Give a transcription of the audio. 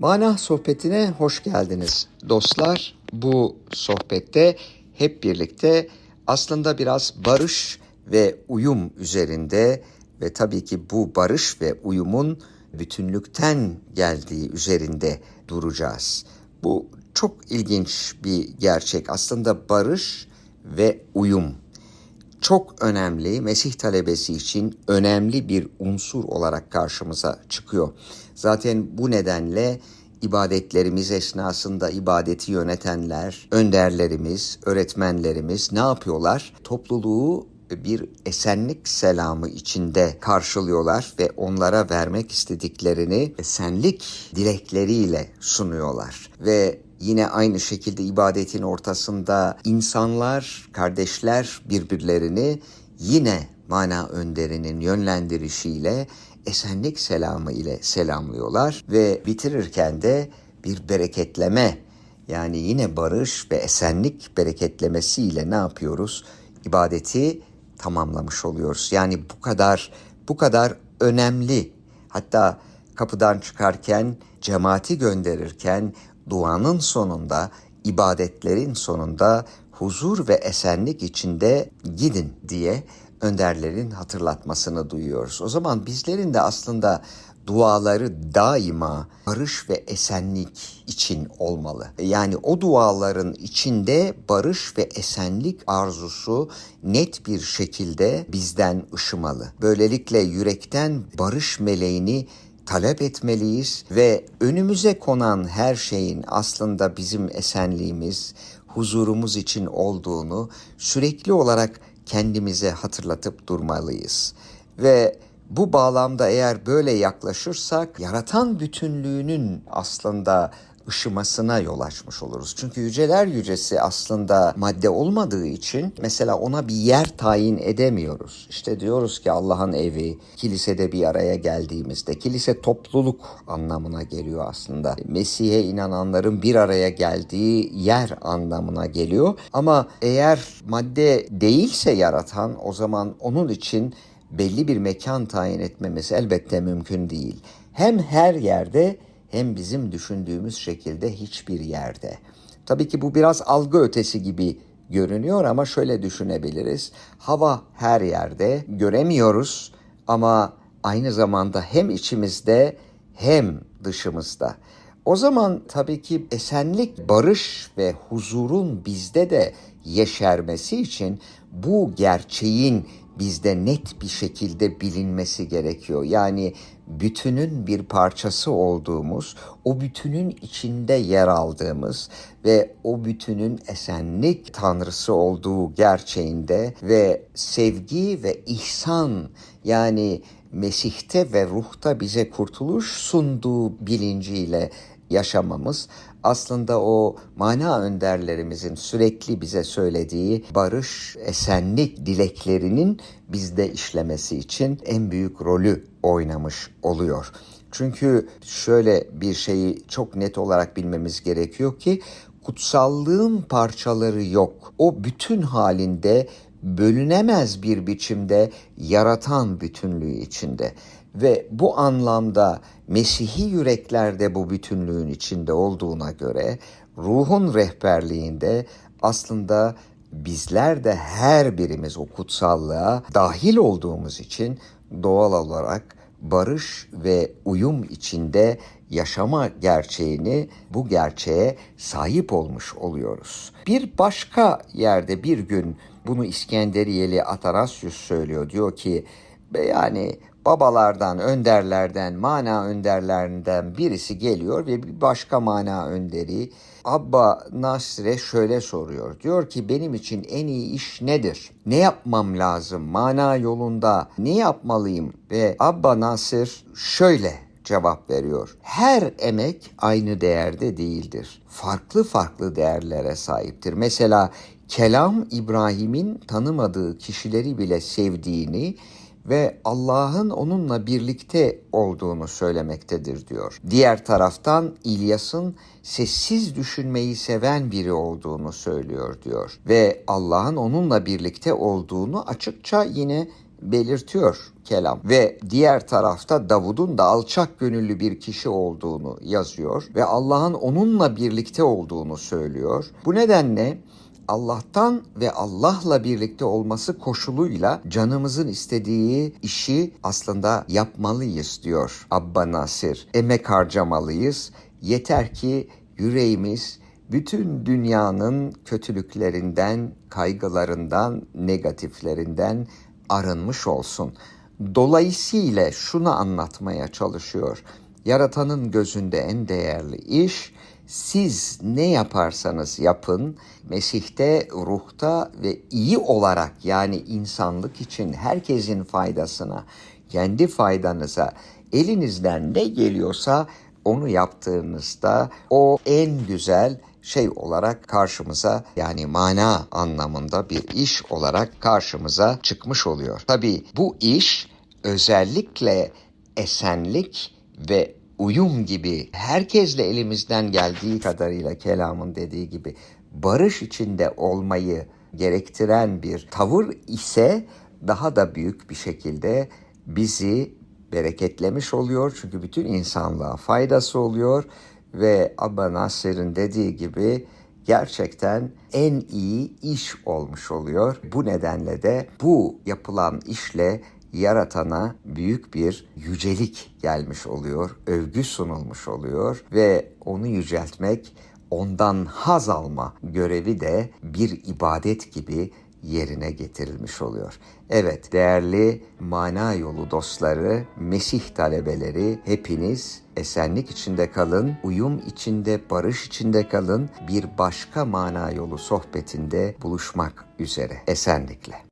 Mana sohbetine hoş geldiniz. Dostlar bu sohbette hep birlikte aslında biraz barış ve uyum üzerinde ve tabii ki bu barış ve uyumun bütünlükten geldiği üzerinde duracağız. Bu çok ilginç bir gerçek. Aslında barış ve uyum çok önemli, Mesih talebesi için önemli bir unsur olarak karşımıza çıkıyor. Zaten bu nedenle ibadetlerimiz esnasında ibadeti yönetenler, önderlerimiz, öğretmenlerimiz ne yapıyorlar? Topluluğu bir esenlik selamı içinde karşılıyorlar ve onlara vermek istediklerini esenlik dilekleriyle sunuyorlar. Ve Yine aynı şekilde ibadetin ortasında insanlar, kardeşler birbirlerini yine mana önderinin yönlendirişiyle esenlik selamı ile selamlıyorlar ve bitirirken de bir bereketleme yani yine barış ve esenlik bereketlemesiyle ne yapıyoruz? İbadeti tamamlamış oluyoruz. Yani bu kadar bu kadar önemli. Hatta kapıdan çıkarken cemaati gönderirken duanın sonunda, ibadetlerin sonunda huzur ve esenlik içinde gidin diye önderlerin hatırlatmasını duyuyoruz. O zaman bizlerin de aslında duaları daima barış ve esenlik için olmalı. Yani o duaların içinde barış ve esenlik arzusu net bir şekilde bizden ışımalı. Böylelikle yürekten barış meleğini talep etmeliyiz ve önümüze konan her şeyin aslında bizim esenliğimiz, huzurumuz için olduğunu sürekli olarak kendimize hatırlatıp durmalıyız. Ve bu bağlamda eğer böyle yaklaşırsak yaratan bütünlüğünün aslında ışımasına yol açmış oluruz. Çünkü yüceler yücesi aslında madde olmadığı için mesela ona bir yer tayin edemiyoruz. İşte diyoruz ki Allah'ın evi, kilisede bir araya geldiğimizde, kilise topluluk anlamına geliyor aslında. Mesih'e inananların bir araya geldiği yer anlamına geliyor. Ama eğer madde değilse yaratan o zaman onun için belli bir mekan tayin etmemiz elbette mümkün değil. Hem her yerde hem bizim düşündüğümüz şekilde hiçbir yerde. Tabii ki bu biraz algı ötesi gibi görünüyor ama şöyle düşünebiliriz. Hava her yerde göremiyoruz ama aynı zamanda hem içimizde hem dışımızda. O zaman tabii ki esenlik, barış ve huzurun bizde de yeşermesi için bu gerçeğin bizde net bir şekilde bilinmesi gerekiyor. Yani bütünün bir parçası olduğumuz, o bütünün içinde yer aldığımız ve o bütünün esenlik tanrısı olduğu gerçeğinde ve sevgi ve ihsan yani Mesih'te ve ruhta bize kurtuluş sunduğu bilinciyle yaşamamız aslında o mana önderlerimizin sürekli bize söylediği barış, esenlik dileklerinin bizde işlemesi için en büyük rolü oynamış oluyor. Çünkü şöyle bir şeyi çok net olarak bilmemiz gerekiyor ki kutsallığın parçaları yok. O bütün halinde bölünemez bir biçimde yaratan bütünlüğü içinde ve bu anlamda Mesih'i yüreklerde bu bütünlüğün içinde olduğuna göre ruhun rehberliğinde aslında bizler de her birimiz o kutsallığa dahil olduğumuz için doğal olarak barış ve uyum içinde yaşama gerçeğini bu gerçeğe sahip olmuş oluyoruz. Bir başka yerde bir gün bunu İskenderiyeli Atanasius söylüyor. Diyor ki yani babalardan, önderlerden, mana önderlerinden birisi geliyor ve bir başka mana önderi Abba Nasre şöyle soruyor. Diyor ki benim için en iyi iş nedir? Ne yapmam lazım? Mana yolunda ne yapmalıyım? Ve Abba Nasir şöyle cevap veriyor. Her emek aynı değerde değildir. Farklı farklı değerlere sahiptir. Mesela kelam İbrahim'in tanımadığı kişileri bile sevdiğini ve Allah'ın onunla birlikte olduğunu söylemektedir diyor. Diğer taraftan İlyas'ın sessiz düşünmeyi seven biri olduğunu söylüyor diyor ve Allah'ın onunla birlikte olduğunu açıkça yine belirtiyor kelam ve diğer tarafta Davud'un da alçak gönüllü bir kişi olduğunu yazıyor ve Allah'ın onunla birlikte olduğunu söylüyor. Bu nedenle Allah'tan ve Allah'la birlikte olması koşuluyla canımızın istediği işi aslında yapmalıyız diyor Abba Nasir. Emek harcamalıyız. Yeter ki yüreğimiz bütün dünyanın kötülüklerinden, kaygılarından, negatiflerinden arınmış olsun. Dolayısıyla şunu anlatmaya çalışıyor. Yaratanın gözünde en değerli iş siz ne yaparsanız yapın Mesih'te, ruhta ve iyi olarak yani insanlık için herkesin faydasına, kendi faydanıza elinizden ne geliyorsa onu yaptığınızda o en güzel şey olarak karşımıza yani mana anlamında bir iş olarak karşımıza çıkmış oluyor. Tabii bu iş özellikle esenlik ve uyum gibi herkesle elimizden geldiği kadarıyla kelamın dediği gibi barış içinde olmayı gerektiren bir tavır ise daha da büyük bir şekilde bizi bereketlemiş oluyor. Çünkü bütün insanlığa faydası oluyor ve Abba Nasir'in dediği gibi gerçekten en iyi iş olmuş oluyor. Bu nedenle de bu yapılan işle yaratana büyük bir yücelik gelmiş oluyor, övgü sunulmuş oluyor ve onu yüceltmek, ondan haz alma görevi de bir ibadet gibi yerine getirilmiş oluyor. Evet değerli mana yolu dostları, Mesih talebeleri hepiniz esenlik içinde kalın, uyum içinde, barış içinde kalın. Bir başka mana yolu sohbetinde buluşmak üzere. Esenlikle.